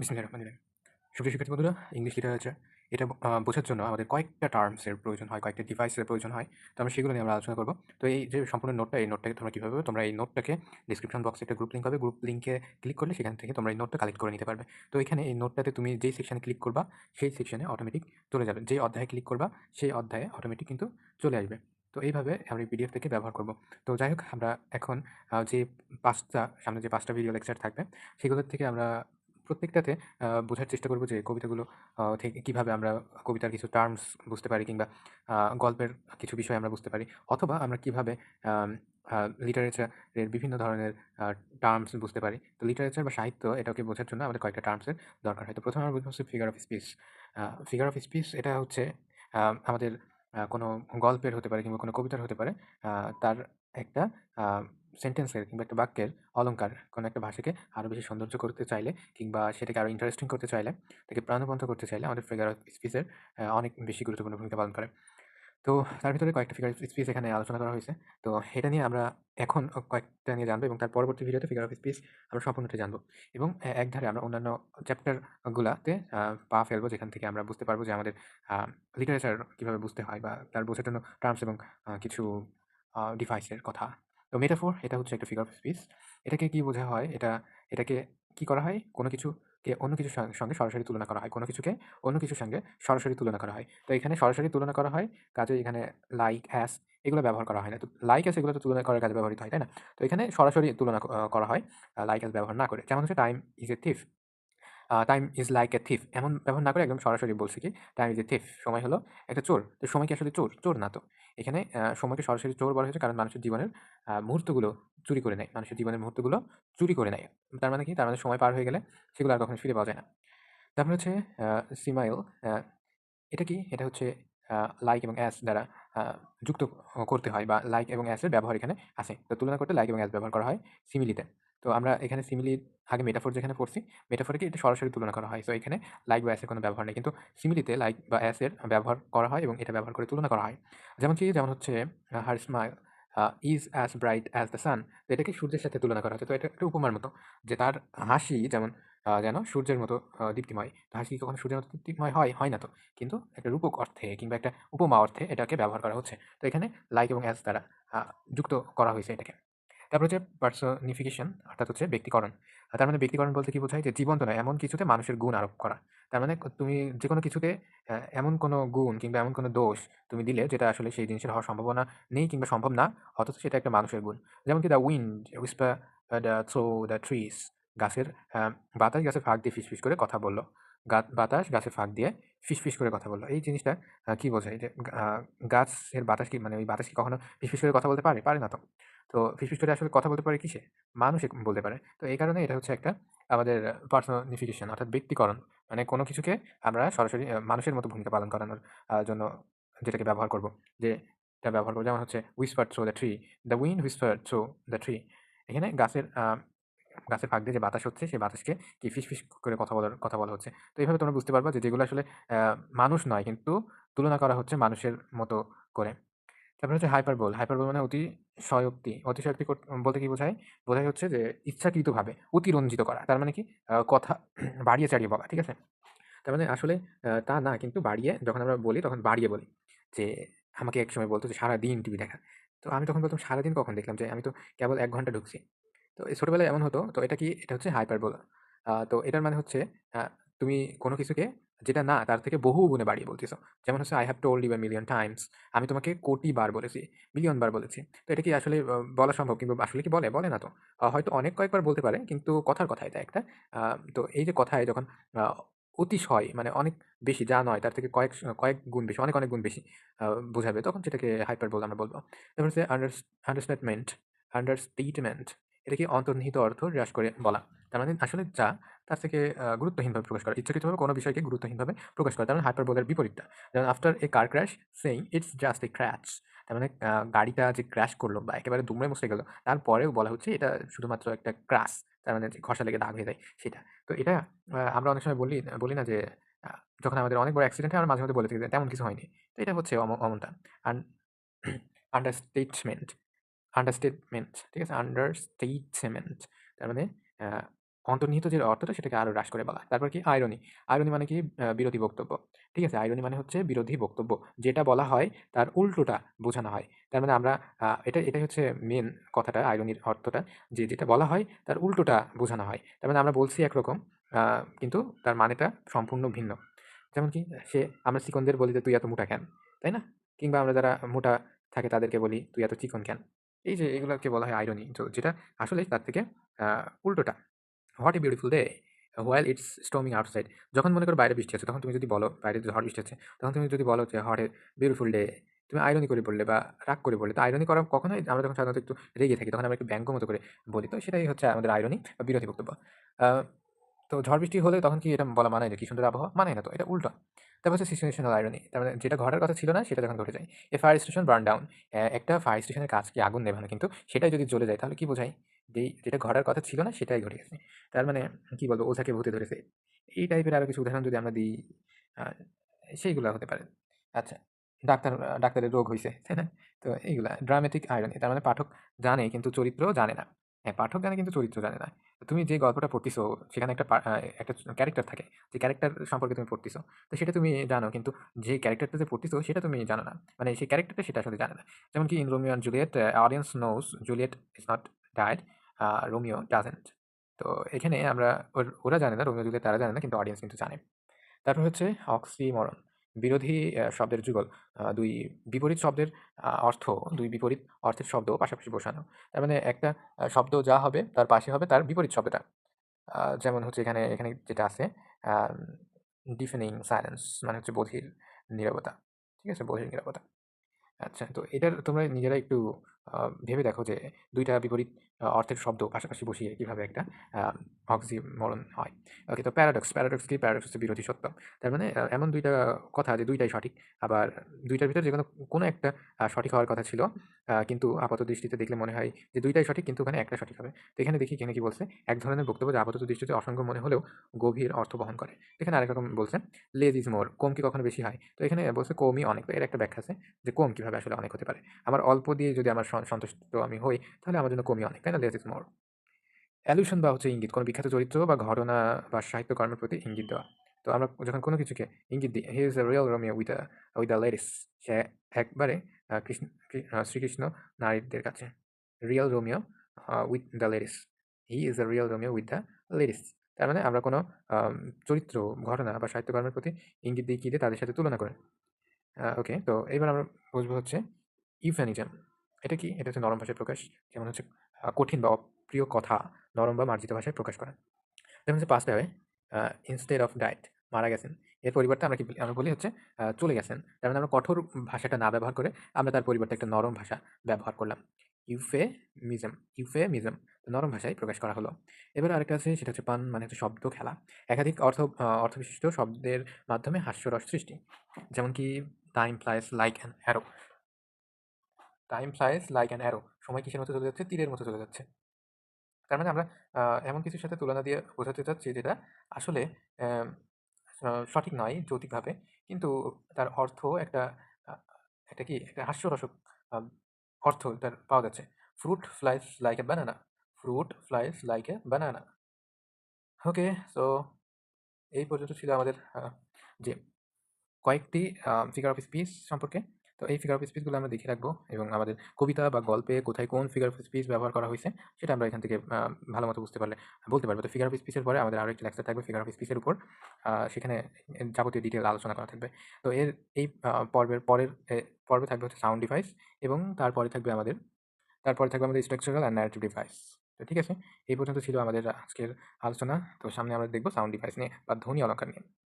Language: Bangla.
বিসমিল্লাহির রহমানির রহিম। সুপ্রিয় শিক্ষার্থী বন্ধুরা, ইংলিশ লিটারেচার এটা বোঝার জন্য আমাদের কয়েকটা টার্মসের প্রয়োজন হয়, কয়েকটা ডিভাইসের প্রয়োজন হয়। তো আমরা সেগুলো নিয়ে আমরা আলোচনা করব। তো এই যে সম্পূর্ণ নোটটা, এই নোটটাকে তোমরা কীভাবে? তোমরা এই নোটটাকে ডেসক্রিপশন বক্সে একটা গ্রুপ লিংক হবে গ্রুপ লিংকে ক্লিক করলে সেখান থেকে তোমরা এই নোটটা কালেক্ট করে নিতে পারবে। তো এখানে এই নোটটাতে তুমি যেই সেকশানে ক্লিক করবা, সেই সেকশানে অটোমেটিক চলে যাবে। যেই অধ্যায়ে ক্লিক করবা, সেই অধ্যায়ে অটোমেটিক কিন্তু চলে আসবে। তো এইভাবে আমরা এই পিডিএফ থেকে ব্যবহার করব। তো যাই হোক আমরা এখন যে পাঁচটা সামনে যে পাঁচটা ভিডিও লেকচার থাকবে, সেগুলোর থেকে আমরা প্রত্যেকটাতে বোঝার চেষ্টা করব যে কবিতাগুলো থেকে কীভাবে আমরা কবিতার কিছু টার্মস বুঝতে পারি কিংবা গল্পের কিছু বিষয় আমরা বুঝতে পারি। অথবা আমরা কীভাবে লিটারেচারের বিভিন্ন ধরনের টার্মস বুঝতে পারি। তো লিটারেচার বা সাহিত্য এটাকে বোঝার জন্য আমাদের কয়েকটা টার্মসের দরকার হয়। তো প্রথমে আমরা বুঝব হচ্ছে figure of speech. Figure of speech এটা হচ্ছে আমাদের কোনো গল্পের হতে পারে কিংবা কোনো কবিতার হতে পারে। তার একটা সেন্টেন্সের কিংবা একটা বাক্যের অলঙ্কার কোনো একটা ভাষাকে আরও বেশি সৌন্দর্য করতে চাইলে কিংবা সেটাকে আরও ইন্টারেস্টিং করতে চাইলে, তাকে প্রাণবন্ত করতে চাইলে আমাদের ফিগার অফ স্পিচের অনেক বেশি গুরুত্বপূর্ণ ভূমিকা পালন করে। তো তার ভিতরে কয়েকটা ফিগার অফ স্পিচ এখানে আলোচনা করা হয়েছে। তো এটা নিয়ে আমরা এখন কয়েকটা নিয়ে জানব এবং তার পরবর্তী ভিডিওতে ফিগার অফ স্পিচ আমরা সম্পূর্ণটা জানব। এবং একধারে আমরা অন্যান্য চ্যাপ্টার গুলাতে, আ, পা ফেলব যেখান থেকে আমরা বুঝতে পারব যে আমাদের লিটারেচার কীভাবে বুঝতে হয় বা তার বোঝার জন্য টার্মস এবং কিছু ডিভাইসের কথা। তো মেটাফোর এটা হচ্ছে একটা ফিগার অফ স্পিচ। এটাকে কী বোঝা হয়? এটা, এটাকে কি করা হয়? কোনো কিছুকে অন্য কিছুর সঙ্গে সরাসরি তুলনা করা হয়। কোনো কিছুকে অন্য কিছুর সঙ্গে সরাসরি তুলনা করা হয়। তো এখানে সরাসরি তুলনা করা হয়, কাজে এখানে লাইক, অ্যাস এগুলো ব্যবহার করা হয় না। তো লাইক, অ্যাস এগুলো তো তুলনা করার কাজে ব্যবহৃত হয়, তাই না? তো এখানে সরাসরি তুলনা করা হয় লাইক, অ্যাস ব্যবহার না করে। যেমন হচ্ছে time is a thief. Time is like a thief এমন ব্যবহার না করে একদম সরাসরি বলছি কি টাইম ইজ এ থিফ সময় হলো একটা চোর। তো সময় কি আসলে চোর? চোর না তো। এখানে সময়কে সরাসরি চোর বলা হয়েছে কারণ মানুষের জীবনের মুহূর্তগুলো চুরি করে নেয়। মানুষের জীবনের মুহূর্তগুলো চুরি করে নেয়। তার মানে কি? তার মানে সময় পার হয়ে গেলে সেগুলো আর কখনো ফিরে পাওয়া যায় না। তারপরে হচ্ছে সিমাইল এটা কি? এটা হচ্ছে লাইক এবং অ্যাজ দ্বারা যুক্ত করতে হয় বা লাইক এবং অ্যাজ এর ব্যবহার এখানে আছে। তো তুলনা করতে লাইক এবং অ্যাস ব্যবহার করা হয় সিমিলিতে। তো আমরা এখানে সিমিলি আগে মেটাফোর যেখানে পড়ছি, মেটাফোরে কি এটা সরাসরি তুলনা করা হয়। সো এখানে লাইক বা অ্যাজ এর কোনো ব্যবহার নেই। কিন্তু সিমিলিতে লাইক বা অ্যাসের ব্যবহার করা হয় এবং এটা ব্যবহার করে তুলনা করা হয়। যেমন কি? যেমন হচ্ছে her smile is as bright as the sun. তো এটাকে সূর্যের সাথে তুলনা করা হচ্ছে। তো এটা একটা উপমার মতো। যে তার হাসি যেমন যেন সূর্যের মতো দীপ্তিময়। তো হাসি কখনো সূর্যের মতো দীপ্তিময় হয়? হয় না তো। কিন্তু একটা রূপক অর্থে কিংবা একটা উপমা অর্থে এটাকে ব্যবহার করা হচ্ছে। তো এখানে লাইক এবং অ্যাজ দ্বারা যুক্ত করা হয়েছে এটাকে। তারপর হচ্ছে পার্সনিফিকেশন অর্থাৎ হচ্ছে ব্যক্তিকরণ। তার মানে ব্যক্তিকরণ বলতে কি বোঝায়? যে জীবন্ত নয় এমন কিছুতে মানুষের গুণ আরোপ করা। তার মানে তুমি যে কোনো কিছুতে এমন কোনো গুণ কিংবা এমন কোনো দোষ তুমি দিলে যেটা আসলে সেই জিনিসের হওয়ার সম্ভাবনা নেই কিংবা সম্ভব না, অথচ সেটা একটা মানুষের গুণ। যেমন কি the wind whisper a the through the trees গাছের বাতাস গাছের ফাঁক দিয়ে ফিসফিস করে কথা বলল বাতাস গাছের ফাঁক দিয়ে ফিসফিস করে কথা বলল এই জিনিসটা কি বোঝায়? যে গাছের বাতাস কি মানে ওই বাতাস কি কখনো ফিসফিস করে কথা বলতে পারে? পারে না তো। তো ফিসফিস করে আসলে কথা বলতে পারে কিসে? মানুষে বলতে পারে। তো এই কারণে এটা হচ্ছে একটা আমাদের পার্সনিফিকেশন অর্থাৎ ব্যক্তিকরণ। মানে কোনো কিছুকে আমরা সরাসরি মানুষের মতো ভূমিকা পালন করানোর জন্য যেটাকে ব্যবহার করব। যে এটা ব্যবহার করব যেমন হচ্ছে whisper through the tree, the wind whispered through the tree এখানে গাছের গাছের ফাঁক দিয়ে যে বাতাস হচ্ছে সেই বাতাসকে কি ফিসফিস করে কথা বলার কথা বলা হচ্ছে। তো এইভাবে তোমরা বুঝতে পারবা যে যেগুলো আসলে মানুষ নয় কিন্তু তুলনা করা হচ্ছে মানুষের মতো করে। তারপরে হচ্ছে হাইপারবোল। হাইপারবোল মানে অতিশয়োক্তি। অতিশয়োক্তি কর বলতে কি বোঝায়? বোঝায় হচ্ছে যে ইচ্ছাকৃতভাবে অতিরঞ্জিত করা। তার মানে কি? কথা বাড়িয়ে চাড়িয়ে বলা। ঠিক আছে? তার মানে আসলে তা না, কিন্তু বাড়িয়ে যখন আমরা বলি তখন বাড়িয়ে বলি। যে আমাকে এক সময় বলতো যে, সারাদিন টিভি দেখা। তো আমি তখন বলতাম, সারাদিন কখন দেখলাম? যে আমি তো কেবল এক ঘণ্টা ঢুকছি। তো এই ছোটবেলায় এমন হতো। তো এটা কি? এটা হচ্ছে হাইপারবোলা। তো এটার মানে হচ্ছে তুমি কোনো কিছুকে যেটা না তার থেকে বহু গুণে বাড়িয়ে বলতেছো। যেমন হচ্ছে I have you a million times আমি তোমাকে কোটি বার বলেছি, মিলিয়ন বার বলেছি। তো এটা কি আসলে বলা সম্ভব কিংবা আসলে কি বলে? বলে না তো। হয়তো অনেক কয়েকবার বলতে পারে কিন্তু কথার কথা এটা একটা। তো এই যে কথায় যখন অতিশয় মানে অনেক বেশি যা নয় তার থেকে কয়েক কয়েক গুণ বেশি, অনেক, অনেক গুণ বেশি বোঝাবে তখন সেটাকে হাইপারবোল আমরা বলব তারপর হচ্ছে আন্ডারস আন্ডারস্টেটমেন্ট, আন্ডারস্টেটমেন্ট এটা কি অন্তর্নিহিত অর্থ হ্রাস করে বলা। তার মানে আসলে যা তার থেকে গুরুত্বহীনভাবে প্রকাশ করা। ইচ্ছাকৃতভাবে কোনো বিষয়কে গুরুত্বহীনভাবে প্রকাশ করা। তার মানে হাইপারবোলের বিপরীতটা। যেমন after a car crash saying it's just a scratch তার মানে গাড়িটা যে ক্র্যাশ করল বা একেবারে দুমড়ে মুচড়ে গেল তারপরেও বলা হচ্ছে এটা শুধুমাত্র একটা ক্রাশ তার মানে ঘষা লেগে দাগ হয়ে যায় সেটা। তো এটা আমরা অনেক সময় বলি বলি না যে যখন আমাদের অনেক বড় অ্যাক্সিডেন্ট হয় আমরা মাঝে মধ্যে বলে থাকি তেমন কিছু হয়নি। তো এটা হচ্ছে অম অমনটা। আন আন্ডারস্টেটমেন্ট, আন্ডারস্টেটমেন্ট ঠিক আছে? আন্ডারস্টেটমেন্ট তার মানে অন্তর্নিহিত যে অর্থটা সেটাকে আরও হ্রাস করে বলা। তারপর কি আইরনি। আইরনি মানে কি বিরোধী বক্তব্য। ঠিক আছে? আইরনি মানে হচ্ছে বিরোধী বক্তব্য। যেটা বলা হয় তার উল্টোটা বোঝানো হয়। তার মানে আমরা এটা এটাই হচ্ছে মেন কথাটা আইরনির অর্থটা যে যেটা বলা হয় তার উল্টোটা বোঝানো হয়। তার মানে আমরা বলছি একরকম কিন্তু তার মানেটা সম্পূর্ণ ভিন্ন। যেমন কি সে আমরা চিকনদের বলি যে, "তুই এত মোটা কেন?" তাই না? কিংবা আমরা যারা মোটা থাকে তাদেরকে বলি, "তুই এত চিকন কেন?" এই যে এগুলাকে বলা হয় আইরনি। তো যেটা আসলে তার থেকে উল্টোটা। What a beautiful day while it's storming outside যখন মনে করো বাইরে বৃষ্টি আছে, তখন তুমি যদি বলো, বাইরে ঝড় বৃষ্টি আছে, তখন তুমি যদি বলো যে হোয়াট এ বিউটিফুল ডে তুমি আইরনি করে বললে বা রাগ করে বললে, তো আইরনি করা কখনোই আমরা যখন সাধারণত একটু রেগে থাকি, তখন আমরা একটু ব্যঙ্গ মতো করে বলি তো সেটাই হচ্ছে আমাদের আইরনি বা বিরোধী বক্তব্য তো ঝড় বৃষ্টি হলে তখন কি এটা বলা মানায় না কি সুন্দর আবহাওয়া মানে না তো এটা উল্টো তারপর হচ্ছে সিচুয়েশনাল আইরনি তার মানে যেটা ঘটার কথা ছিল না সেটা যখন ঘটে যায় a fire station burn down একটা ফায়ার স্টেশনের কাজ কি আগুন নেভানো কিন্তু সেটাই যদি জ্বলে যায় তাহলে কি বোঝায় যেই যেটা ঘটার কথা ছিল না সেটাই ঘটে গেছে তার মানে কি বলব ওঝাকে ভূতে ধরেছে এই টাইপের আরও কিছু উদাহরণ যদি আমরা দিই সেইগুলা হতে পারে। আচ্ছা, ডাক্তার ডাক্তারের রোগ হয়েছে তাই না? তো এইগুলা ড্রামাটিক আইরনি তার মানে পাঠক জানে কিন্তু চরিত্র জানে না। হ্যাঁ, পাঠক জানে কিন্তু চরিত্র জানে না। তুমি যে গল্পটা পড়তিছো সেখানে একটা একটা ক্যারেক্টার থাকে। যে ক্যারেক্টার সম্পর্কে তুমি পড়তিছো। তো সেটা তুমি জানো কিন্তু যে ক্যারেক্টারটা যে পড়তিছো সেটা তুমি জানো না। মানে সেই ক্যারেক্টারটা সেটা আসলে জানে না। যেমন কি in Romeo and Juliet audience knows Juliet is not died Romeo doesn't তো এখানে আমরা ওরা জানে না, রোমিও জুলিয়েট তারা জানে না কিন্তু অডিয়েন্স কিন্তু জানে। তারপর হচ্ছে অক্সি অক্সিমরন। বিরোধী শব্দের যুগল। দুই বিপরীত শব্দের অর্থ দুই বিপরীত অর্থের শব্দ পাশাপাশি বসানো। তার মানে একটা শব্দ যা হবে তার পাশে হবে তার বিপরীত শব্দটা। যেমন হচ্ছে এখানে, এখানে যেটা আছে ডিফেনিং সাইলেন্স মানে হচ্ছে বধির নীরবতা। ঠিক আছে? বধির নীরবতা। আচ্ছা, তো এটার তোমরা নিজেরা একটু ভেবে দেখো যে দুইটা বিপরীত অর্থের শব্দ পাশাপাশি বসিয়ে কীভাবে একটা আ অক্সিমরন হয়। ওকে, তো প্যারাডক্স, প্যারাডক্স কি? প্যারাডক্স হচ্ছে বিরোধী সত্য। তার মানে এমন দুইটা কথা যে দুইটাই সঠিক। আবার দুইটার ভিতরে যে কোনো কোনো একটা সঠিক হওয়ার কথা ছিল। কিন্তু আপাত দৃষ্টিতে দেখলে মনে হয় যে দুইটাই সঠিক কিন্তু ওখানে একটা সঠিক হবে। তো এখানে দেখি এখানে কি বলছে? এক ধরনের বক্তব্য যে আপাতত দৃষ্টিতে অসংখ্য মনে হলেও গভীর অর্থ বহন করে। এখানে আরেক রকম বলছে, লেস ইজ মোর। কম কি কখনো বেশি হয়? তো এখানে বলছে কমই অনেক। এর একটা ব্যাখ্যা আছে যে কম কীভাবে আসলে অনেক হতে পারে। আমার অল্প দিয়ে যদি আমার সন সন্তুষ্ট আমি হই তাহলে আমার জন্য কমই অনেক। Is more. অ্যালুশন বা হচ্ছে ইঙ্গিত কোনো বিখ্যাত চরিত্র বা ঘটনা বা সাহিত্যকর্মের প্রতি ইঙ্গিত দেওয়া। তো আমরা যখন কোনো কিছুকে ইঙ্গিত দিই, he is a real Romeo with with a ladies. সে একবারে কৃষ্ণ শ্রীকৃষ্ণ নারীদের কাছে। Real Romeo with the ladies. He is a real Romeo with the ladies. তার মানে আমরা কোনো চরিত্র, ঘটনা বা সাহিত্যকর্মের প্রতি ইঙ্গিত দিয়ে? তাদের সাথে তুলনা করে। ওকে, তো এবার আমরা বুঝব হচ্ছে ইউফেনিজম। এটা কি? এটা হচ্ছে নরম ভাষায় প্রকাশ। যেমন হচ্ছে কঠিন বা অপ্রিয় কথা নরম বা মার্জিত ভাষায় প্রকাশ করা। যেমন হচ্ছে পাস্ট হবে ইনস্টেড অফ ডায়েট মারা গেছেন। এর পরিবর্তে আমরা কি আমরা বলি হচ্ছে চলে গেছেন। তার মানে আমরা কঠোর ভাষাটা না ব্যবহার করে আমরা তার পরিবর্তে একটা নরম ভাষা ব্যবহার করলাম। ইউফেমিজম, ইউফেমিজম নরম ভাষায় প্রকাশ করা হলো। এবার আরেকটা আছে সেটা হচ্ছে পান মানে হচ্ছে শব্দ খেলা। একাধিক অর্থ অর্থবিশিষ্ট শব্দের মাধ্যমে হাস্যরস সৃষ্টি। যেমন কি time flies like and arrow. Time flies like an arrow. সময় কিসের মতো চলে যাচ্ছে? তীরের মতো চলে যাচ্ছে। তার মানে আমরা এমন কিছুর সাথে তুলনা দিয়ে বোঝাতে চাচ্ছি যেটা আসলে সঠিক নয় যৌতিকভাবে। কিন্তু তার অর্থ একটা একটা কি? একটা হাস্যরসক অর্থ তার পাওয়া যাচ্ছে। Fruit flies like a banana. Fruit flies like a banana. Okay, so এই পর্যন্ত ছিল আমাদের যে কয়েকটি ফিগার অফ স্পিচ সম্পর্কে। তো এই ফিগার অফ স্পিচগুলো আমরা দেখে রাখব এবং আমাদের কবিতা বা গল্পে কোথায় কোন ফিগার অফ স্পিচ ব্যবহার করা হয়েছে সেটা আমরা এখান থেকে আ ভালোমতো বুঝতে পারলে, বলতে পারব। তো ফিগার অফ স্পিচের পরে আমাদের আরও একটি লেকচার থাকবে ফিগার অফ স্পিচের উপর। সেখানে যাবতীয় ডিটেল আলোচনা করা থাকবে। তো এর এই পর্বের পরের পর্বে থাকবে হচ্ছে সাউন্ড ডিভাইস এবং তারপরে থাকবে আমাদের, তারপরে থাকবে আমাদের স্ট্রাকচারাল অ্যান্ড ন্যারেটিভ ডিভাইস। তো ঠিক আছে? এই পর্যন্ত ছিল আমাদের আজকের আলোচনা। তো সামনে আমরা দেখব সাউন্ড ডিভাইস নিয়ে বা ধ্বনি অলঙ্কার নিয়ে।